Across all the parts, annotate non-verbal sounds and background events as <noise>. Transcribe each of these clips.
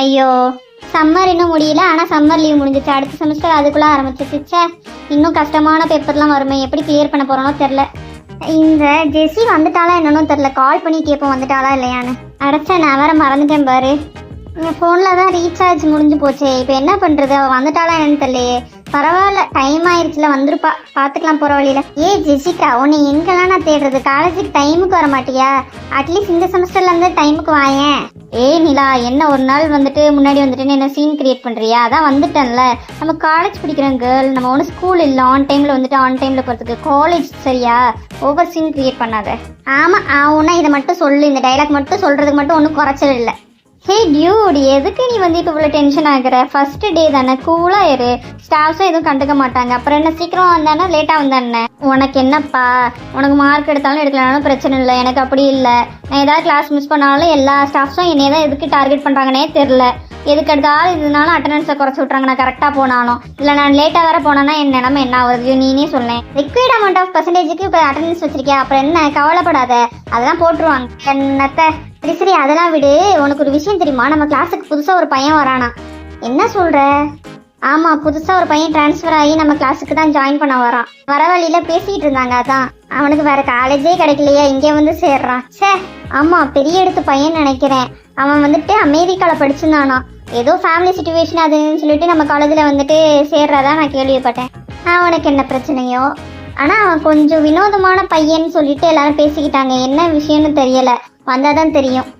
ஐயோ சம்மர் இன்னும் முடியல. ஆனால் சம்மர் லீவ் முடிஞ்சிச்சு அடுத்த செமஸ்டர் அதுக்குள்ளே ஆரம்பிச்சிச்சு ச்சே இன்னும் கஷ்டமான பேப்பர்லாம் வருமே. எப்படி கிளியர் பண்ண போகிறோனோ தெரில இந்த ஜெஸ்ஸி வந்துட்டாளா என்னன்னு தெரில கால் பண்ணி கேட்போம் வந்துட்டாலா இல்லையான்னு. அடைச்ச நான் வேற மறந்துட்டேன் பாரு. என் ஃபோனில் தான் ரீசார்ஜ் முடிஞ்சு போச்சே. இப்போ என்ன பண்ணுறது அவள் வந்துட்டாளா என்னன்னு தெரியலையே. பரவாயில்ல டைம் ஆயிடுச்சுல வந்துருப்பா. பார்த்துக்கலாம் போகிற வழியில். ஏ ஜெசிகா உன்னை எங்கெல்லாம் நான் தேடுறது? காலேஜுக்கு டைமுக்கு வர மாட்டியா அட்லீஸ்ட் இந்த செமஸ்டர்லேருந்து டைமுக்கு வாயேன். ஏய் நிலா என்ன ஒரு நாள் வந்துட்டு முன்னாடி வந்துட்டு என்ன சீன் கிரியேட் பண்ணுறியா அதான் வந்துட்டேன்ல. நம்ம காலேஜ் படிக்கிறோம் கேர்ள் நம்ம ஒன்றும் ஸ்கூல் இல்லை. ஆன் டைமில் வந்துட்டு ஆன் டைமில் போகிறதுக்கு காலேஜ் சரியா? ஓவர் சீன் கிரியேட் பண்ணாத. ஆமாம் ஆவுன்னா இதை மட்டும் சொல்லு. இந்த டைலாக் மட்டும் சொல்கிறதுக்கு மட்டும் ஒன்றும் குறைச்சல் இல்லை. ஹே டியூட் எதுக்கு நீ வந்து இப்போ இவ்வளோ டென்ஷன் ஆகுற? ஃபர்ஸ்ட் டே தானே கூலாக இரு. ஸ்டாஃப்ஸும் எதுவும் கண்டுக்க மாட்டாங்க. அப்புறம் என்ன? சீக்கிரம் வந்தானே லேட்டாக வந்தானே? உனக்கு என்னப்பா? உனக்கு மார்க் எடுத்தாலும் எடுக்கலனாலும் பிரச்சனை இல்லை. எனக்கு அப்படி இல்லை. நான் ஏதாவது கிளாஸ் மிஸ் பண்ணாலும் எல்லா ஸ்டாஃப்ஸும் என்னைய தான் எதுக்கு டார்கெட் பண்ணுறாங்கன்னே தெரில எதுக்கு எடுத்தாலும் இதனால அட்டண்டன்ஸை குறைச்சி விட்றாங்க நான் கரெக்டாக போனாலும். இல்லை நான் லேட்டாக வேற போனேன்னா என் நிலமை என்ன ஆகுது? நீனே சொல்லேன் ரிக்வயர்ட் அமௌண்ட் ஆஃப் பர்சன்டேஜுக்கு இப்போ அட்டண்டன்ஸ் வச்சிருக்கியா? அப்புறம் என்ன? கவலைப்படாத. அதெல்லாம் போட்டுருவாங்க. என்னத்தை? சரி சரி அதெல்லாம் விடு. உனக்கு ஒரு விஷயம் தெரியுமா? நம்ம கிளாஸுக்கு புதுசாக ஒரு பையன் வரானா. என்ன சொல்கிற ஆமாம் புதுசாக ஒரு பையன் ட்ரான்ஸ்ஃபர் ஆகி நம்ம கிளாஸுக்கு தான் ஜாயின் பண்ண வரான். வர வழியில் பேசிகிட்டு இருந்தாங்க அதான். அவனுக்கு வேற காலேஜே கிடைக்கலையா. இங்கே வந்து சேர்றான். ச்சே ஆமாம் பெரிய எடுத்து பையன் நினைக்கிறேன். அவன் வந்துட்டு அமெரிக்காவில் படிச்சிருந்தானா. ஏதோ ஃபேமிலி சுச்சுவேஷன் அதுன்னு சொல்லிட்டு நம்ம காலேஜில் வந்துட்டு சேர்றதா நான் கேள்விப்பட்டேன். அவனுக்கு என்ன பிரச்சனையோ? ஆனால் அவன் கொஞ்சம் வினோதமான பையன்னு சொல்லிட்டு எல்லாரும் பேசிக்கிட்டாங்க. என்ன விஷயம்னு தெரியலை. வந்தால் தான் தெரியும்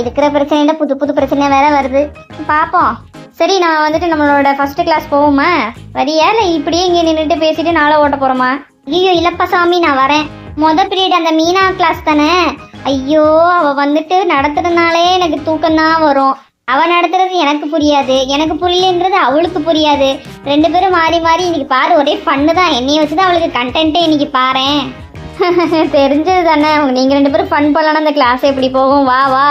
இருக்கிற பிரச்சனையில புது புது பிரச்சனை வேற வருது. பார்ப்போம் சரி நான் வந்துட்டு நம்மளோட ஃபர்ஸ்ட் கிளாஸ் போவோமா? வரியா? இல்லை இப்படியே இங்கே நின்றுட்டு பேசிட்டு நாளை ஓட்ட போகிறோமா ஐயோ இல்லப்பா சாமி நான் வரேன். மொதல் பீரியட் அந்த மீனா கிளாஸ் தானே? ஐயோ அவ வந்துட்டு நடத்துறதுனாலே எனக்கு தூக்கம் தான் வரும். அவ நடத்துறது எனக்கு புரியாது. எனக்கு புரியலன்றது அவளுக்கு புரியாது. ரெண்டு பேரும் மாறி மாறி இன்னைக்கு பாரு ஒரே பண்ணு தான் என்னைய வச்சு தான் அவளுக்கு கண்டென்ட்டே இன்னைக்கு பாரேன் <laughs> தெரிஞ்சது தானே. நீங்கள் ரெண்டு பேரும் ஃபன் பண்ணலாம் அந்த கிளாஸ் எப்படி போகும்? வா வா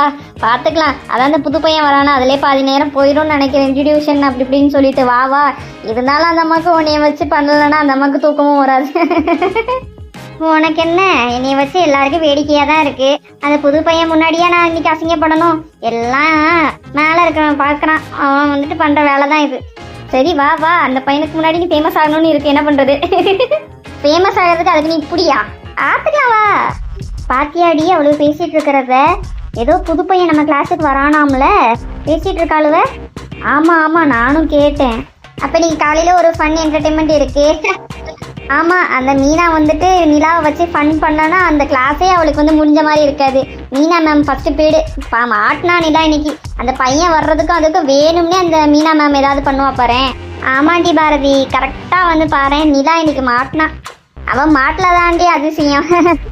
பார்த்துக்கலாம் அதான் அந்த புது பையன் வரானா அதிலே பாதி நேரம் போயிடும்னு நினைக்கிறேன். இன்ட்ரடியூஷன் அப்படி இப்படின்னு சொல்லிட்டு வா வா. இருந்தாலும் அந்த அம்மாவுக்கு உன்னைய வச்சு பண்ணலைன்னா அந்த அம்மாவுக்கு தூக்கமும் வராது. <laughs> உனக்கு என்ன என்னைய வச்சு எல்லாருக்கும் வேடிக்கையாக தான் இருக்கு. அந்த புது பையன் முன்னாடியே நான் இன்னைக்கு அசிங்கப்படணும். எல்லாம் மேலே இருக்கிறவன் பார்க்குறான் அவன் வந்துட்டு பண்ணுற வேலை தான் இது. சரி வா வா. அந்த பையனுக்கு முன்னாடி நீ ஃபேமஸ் ஆகணும்னு இருக்கு. என்ன பண்ணுறது ஃபேமஸ் ஆகிறதுக்கு அதுக்கு நீ இப்படியா ஆத்துக்கலாம் வா பாத்தியாடி அவ்வளோ பேசிட்டு இருக்கிறத. ஏதோ புது பையன் நம்ம கிளாஸுக்கு வரானாம்ல? பேசிட்டு இருக்காளுவ? ஆமா ஆமா. நானும் கேட்டேன். அப்ப நீங்கள் காலையில ஒரு ஃபன் என்டர்டைன்மெண்ட் இருக்கு. ஆமாம் அந்த மீனா வந்துட்டு நிலாவை வச்சு ஃபன் பண்ணனா அந்த கிளாஸே அவளுக்கு வந்து முடிஞ்ச மாதிரி இருக்காது. மீனா மேம் ஃபர்ஸ்ட் பீரியடு மாட்டினா நிலா இன்னைக்கு. அந்த பையன் வர்றதுக்கும் அதுக்கும் வேணும்னே அந்த மீனா மேம் ஏதாவது பண்ணுவா பாரு. ஆமாண்டி பாரதி கரெக்டாக வந்து பாரு நிலா இன்னைக்கு மாட்டினா. அவன் மாட்டலதாண்டி அதிசயம்.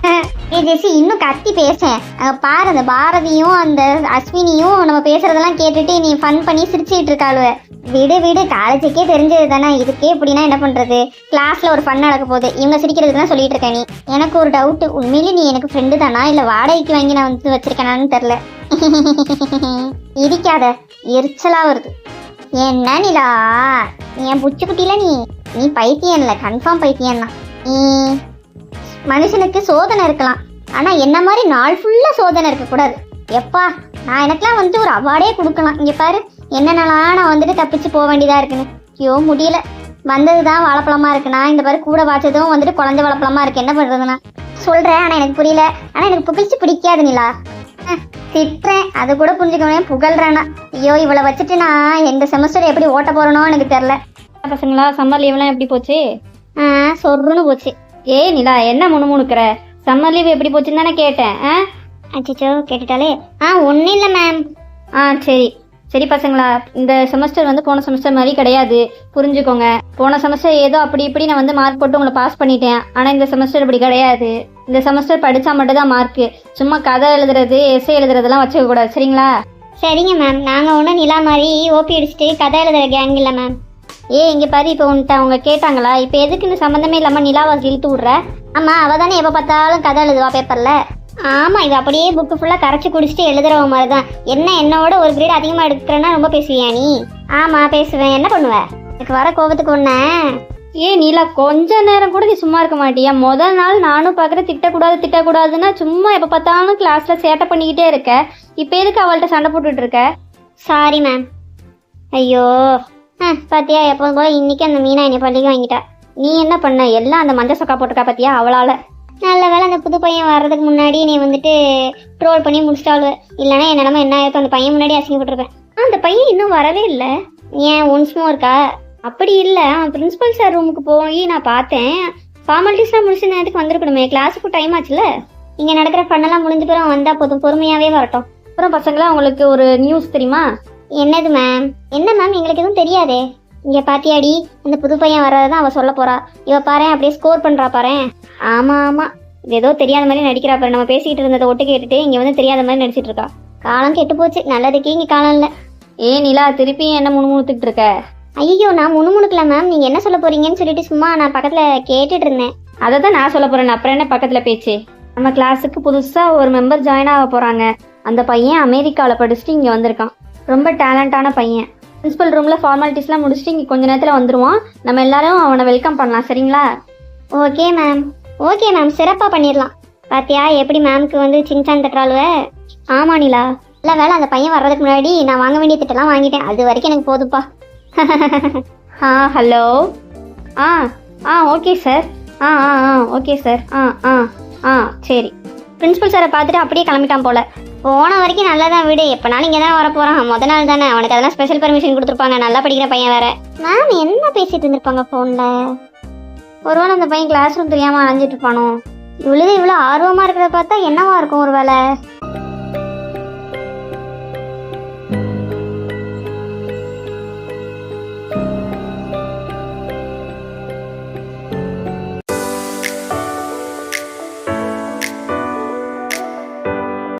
<laughs> ஏ ஜெசி இன்னும் கத்தி பேசேன் பாரு அந்த பாரதியும் அந்த அஸ்வினியும் நம்ம பேசுறதெல்லாம் கேட்டுட்டு நீ ஃபன் பண்ணி சிரிச்சிட்டு இருக்காளுவ. விடு விடு. காலேஜுக்கே தெரிஞ்சது தானே இதுக்கே இப்படின்னா என்ன பண்ணுறது கிளாஸில் ஒரு ஃபன் நடக்க போகுது. இவங்க சிரிக்கிறதுக்கு தான் சொல்லிட்டு இருக்க நீ. எனக்கு ஒரு டவுட்டு உண்மையிலே நீ எனக்கு ஃப்ரெண்டு தானா? இல்லை வாடகைக்கு வாங்கி நான் வந்து வச்சிருக்கேனான்னு தெரில <laughs> இடிக்காத. எரிச்சலாக வருது. என்ன நிலா? என் புச்சு குட்டில நீ? நீ பைத்தியம் இல்லை. கன்ஃபார்ம் பைத்தியம் தான். நீ மனுஷனுக்கு சோதனை இருக்கலாம். ஆனா என்ன மாதிரி நாள் ஃபுல்லாக சோதனை இருக்கக்கூடாது. எப்பா நான் எனக்கெல்லாம் வந்து ஒரு அவார்டே கொடுக்கலாம். இங்கே பாரு. என்னென்னலாம் நான் வந்துட்டு தப்பிச்சு போக வேண்டியதா இருக்குன்னு? ஐயோ முடியல. வந்தது தான் வாழைப்பழமா இருக்குண்ணா இந்த பாரு கூட வாச்சதும் வந்துட்டு குழந்தை வாழைப்பழமா இருக்கு. என்ன பண்றதுண்ணா சொல்றேன் ஆனா எனக்கு புரியல. ஆனா எனக்கு புகழ்ச்சி பிடிக்காது நிலா. திட்டுறேன். அது கூட புரிஞ்சுக்கணும் புகழ்றேனா ஐயோ இவளை வச்சுட்டு நான் எந்த செமஸ்டர் எப்படி ஓட்ட போறேனோ எனக்கு தெரில பசங்களா சம்மர் லீவ்லாம் எப்படி போச்சு? ஆ சொர்ருன்னு போச்சு. ஏய் நிலா என்ன முணுமுணுக்கிற? சம்மர் லீவ் எப்படி போச்சுன்னு தானே கேட்டேன். ஆ? அச்சோ கேட்டுட்டாலே. ஆ ஒன்றும் இல்லை மேம் ஆ சரி. சரி பசங்களா இந்த செமஸ்டர் வந்து போன செமஸ்டர் மாதிரி கிடையாது. புரிஞ்சுக்கோங்க. போன செமஸ்டர் ஏதோ அப்படி இப்படி நான் வந்து மார்க் போட்டு உங்களை பாஸ் பண்ணிட்டேன். ஆனால் இந்த செமஸ்டர் இப்படி கிடையாது. இந்த செமஸ்டர் படித்தா மட்டும்தான் மார்க்கு சும்மா கதை எழுதுறது எஸ்ஏ எழுதுறதெல்லாம் வச்சுக்க கூடாது சரிங்களா? சரிங்க மேம் நாங்கள் ஒன்றும் நிலா மாதிரி ஓபி அடிச்சுட்டு கதை எழுதுற கேங் இல்லை மேம் ஏ இங்கே பாரு இப்போ உன்ட்ட அவங்க கேட்டாங்களா? இப்போ எதுக்கு இந்த சம்மந்தமே இல்லாமல் நிலாவை இழுத்து விட்ற? ஆமாம் அவள் தானே எப்போ பார்த்தாலும் கதை எழுதுவா பேப்பரில் ஆமாம் இது அப்படியே புக்கு ஃபுல்லாக கரைச்சி குடிச்சிட்டு எழுதுறவ மாதிரி தான் என்ன என்னோட ஒரு கிரேட் அதிகமாக எடுக்கிறேன்னா ரொம்ப பேசுவியா நீ? ஆமாம் பேசுவேன். என்ன பண்ணுவ? எனக்கு வர கோபத்துக்கு ஒன்று ஏ நீலா கொஞ்ச நேரம் கூட நீ சும்மா இருக்க மாட்டியா? முதல் நாள் நானும் பார்க்குறேன் திட்டக்கூடாது திட்டக்கூடாதுன்னா சும்மா எப்போ பார்த்தாலும் கிளாஸில் சேட்டை பண்ணிக்கிட்டே இருக்க. இப்போ எதுக்கு அவள்கிட்ட சண்டை போட்டுட்டு இருக்க? சாரி மேம் ஐயோ. ஆ பாத்தியா எப்போதும் போல இன்னைக்கு அந்த மீனா என்னை பள்ளிக்கு வாங்கிட்டா. நீ என்ன பண்ண? எல்லாம் அந்த மஞ்சள் சொக்கா போட்டுக்கா பார்த்தியா அவளால். நல்ல வேளை அந்த புது பையன் வர்றதுக்கு முன்னாடி நீ வந்துட்டு ட்ரோல் பண்ணி முடிச்சிட்டாள். இல்லைன்னா என் நிலமை என்ன ஆயிருக்கும் அந்த பையன் முன்னாடி அசிங்கப்பட்டிருப்பேன். அந்த பையன் இன்னும் வரவே இல்லை. ஏன் ஒன்ஸ்மோ இருக்கா? அப்படி இல்லை. அவன் பிரின்ஸிபல் சார் ரூமுக்கு போய் நான் பார்த்தேன். ஃபார்மாலிட்டிஸ்லாம் முடிச்ச நேரத்துக்கு வந்திருக்கணுமே. கிளாஸுக்கு டைம் ஆச்சுல. இங்கே நடக்கிற பண்ணெல்லாம் முடிஞ்ச பிறகு வந்தால் போதும். பொறுமையாகவே வரட்டும். அப்புறம் பசங்களாம் உங்களுக்கு ஒரு நியூஸ் தெரியுமா? என்னது மேம் என்ன மேம் எங்களுக்கு எதுவும் தெரியாதே. இங்க பாத்தியாடி அந்த புது பையன் வர்றதை தான் அவ சொல்ல போறா. இவ பாரு அப்படியே ஸ்கோர் பண்றா பாரு. ஆமாம் ஆமாம் இது ஏதோ தெரியாத மாதிரி நடிக்கிறா பாரு. நம்ம பேசிக்கிட்டு இருந்ததை ஒட்டு கேட்டுட்டு இங்கே வந்து தெரியாத மாதிரி நடிச்சிட்டு இருக்கா. காலம் கெட்டு போச்சு. நல்லதுக்கு இங்க காலம் இல்ல. ஏ நிலா திருப்பி என்ன முணுமுணுத்துக்கிட்டு இருக்க? ஐயோ நான் முணுமுணுக்கல மேம் நீங்க என்ன சொல்ல போறீங்கன்னு சொல்லிட்டு சும்மா நான் பக்கத்துல கேட்டுட்டு இருந்தேன். அதை தான் நான் சொல்ல போகிறேன் அப்புறம் என்ன பக்கத்தில் பேச்சு? நம்ம கிளாஸுக்கு புதுசாக ஒரு மெம்பர் ஜாயின் ஆக போகிறாங்க அந்த பையன் அமெரிக்காவில் படிச்சுட்டு இங்கே வந்திருக்கான். ரொம்ப டேலண்டான பையன். பிரின்சிபல் ரூமில் ஃபார்மாலிட்டிஸ்லாம் முடிச்சுட்டு இங்கே கொஞ்ச நேரத்தில் வந்துடுவான் நம்ம எல்லாரும் அவனை வெல்கம் பண்ணலாம் சரிங்களா? ஓகே மேம் ஓகே மேம் சிறப்பா பண்ணிடலாம். பாத்தியா எப்படி மேம்க்கு வந்து சின்சான் தட்டுறாளுவ? ஆமா நிலா. இல்ல வேலை அந்த பையன் வர்றதுக்கு முன்னாடி நான் வாங்க வேண்டிய திட்டம்லாம் வாங்கிட்டேன். அது வரைக்கும் எனக்கு போதுப்பா. <laughs> ஆ ஹலோ ஆ ஆ ஓகே சார் ஆ ஆ ஆ ஓகே சார் ஆ ஆ ஆ சரி. பிரின்சிபல் சாரை பார்த்துட்டு அப்படியே கிளம்பிட்டான் போல. போன வரைக்கும் நல்லா தான் விடு. எப்பனாலும் இங்கே தான் வரப்போகிறான் முத நாள் தானே. அவனுக்கு அதெல்லாம் ஸ்பெஷல் பர்மிஷன் கொடுத்துருப்பாங்க. நல்லா படிக்கிற பையன் வேற. மேம் என்ன பேசிட்டு இருந்திருப்பாங்க ஃபோனில் ஒருவேளை அந்த பையன் கிளாஸ் ரூம் தெரியாமல் அலைஞ்சிட்டு இருப்பானோ? இவ்வளவு இவ்வளோ ஆர்வமாக இருக்கிறத பார்த்தா என்னவா இருக்கும் ஒரு வேலை